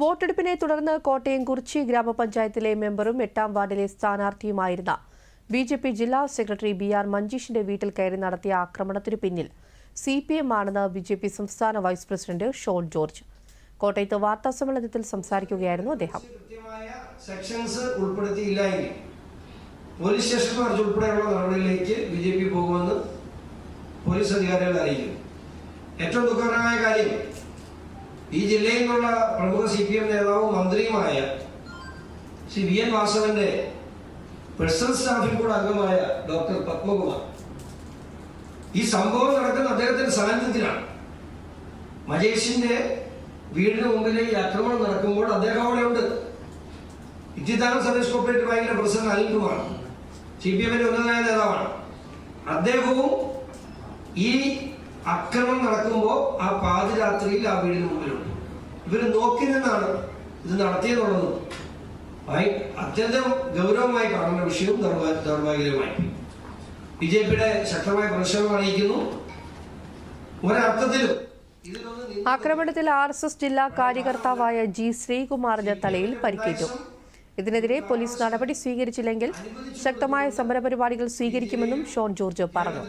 വോട്ടെടുപ്പിനെ തുടർന്ന് കോട്ടയം കുറിച്ചി ഗ്രാമപഞ്ചായത്തിലെ മെമ്പറും എട്ടാം വാർഡിലെ സ്ഥാനാർത്ഥിയുമായിരുന്ന ബി ജെ പി ജില്ലാ സെക്രട്ടറി ബി ആർ മഞ്ജീഷിന്റെ വീട്ടിൽ കയറി നടത്തിയ ആക്രമണത്തിനു പിന്നിൽ സി പി എം ആണെന്ന് ബി ജെ പി സംസ്ഥാന വൈസ് പ്രസിഡന്റ് ഷോൺ ജോർജ്. കോട്ടയത്ത് വാർത്താ സമ്മേളനത്തിൽ സംസാരിക്കുകയായിരുന്നു അദ്ദേഹം. സെക്ഷൻസ് ഉൾപ്പെടുത്തിയില്ല പോലീസ് സ്റ്റേഷൻ ഉൾപ്പെടെയുള്ള നടപടിയിലേക്ക് ബി ജെ പി പോകുമെന്ന് പോലീസ് അധികാരികൾ അറിയിക്കുന്നു. ഏറ്റവും ദുഃഖകരമായ കാര്യം ഈ ജില്ലയിൽ നിന്നുള്ള പ്രമുഖ സി പി എം നേതാവും മന്ത്രിയുമായ ശ്രീ വി എൻ വാസവന്റെ പേഴ്സണൽ സ്റ്റാഫിൽ കൂടെ അംഗമായ ഡോക്ടർ പത്മകുമാർ. ഈ സംഭവം നടക്കുന്ന അദ്ദേഹത്തിന്റെ സാന്നിധ്യത്തിലാണ്. മജേഷിന്റെ വീടിന് മുമ്പിൽ ഈ ആക്രമണം നടക്കുമ്പോൾ അദ്ദേഹം അവിടെ ഉണ്ട് ഇത്തിത്താനം സർവീസ് കോപ്പറേറ്റീവ് ബാങ്കിന്റെ പ്രസിഡന്റ് അനിൽകുമാർ സി പി എമ്മിന്റെ ഉന്നതനായ നേതാവാണ്. അദ്ദേഹവും ഈ അക്രമം നടക്കുമ്പോൾ ആ പാതിരാത്രിയിൽ ആ വീടിന് മുമ്പിലുണ്ട്. ഇവർ നോക്കി നിന്നാണ് ഇത് നടത്തിയെന്നുള്ളത്. അത്യന്തം ഗൗരവമായി കാണുന്ന വിഷയവും ദൗർഭാ- ദൗർഭാഗ്യകരമായി ബി ജെ പിയുടെ ശക്തമായ പ്രതിഷേധം അറിയിക്കുന്നു. ഒരർത്ഥത്തിലും ആക്രമണത്തിൽ ആർ എസ് എസ് ജില്ലാ കാര്യകർത്താവായ ജി ശ്രീകുമാറിന്റെ തലയിൽ പരിക്കേറ്റു. ഇതിനെതിരെ പോലീസ് നടപടി സ്വീകരിച്ചില്ലെങ്കിൽ ശക്തമായ സമരപരിപാടികൾ സ്വീകരിക്കുമെന്നും ഷോൺ ജോർജ് പറഞ്ഞു.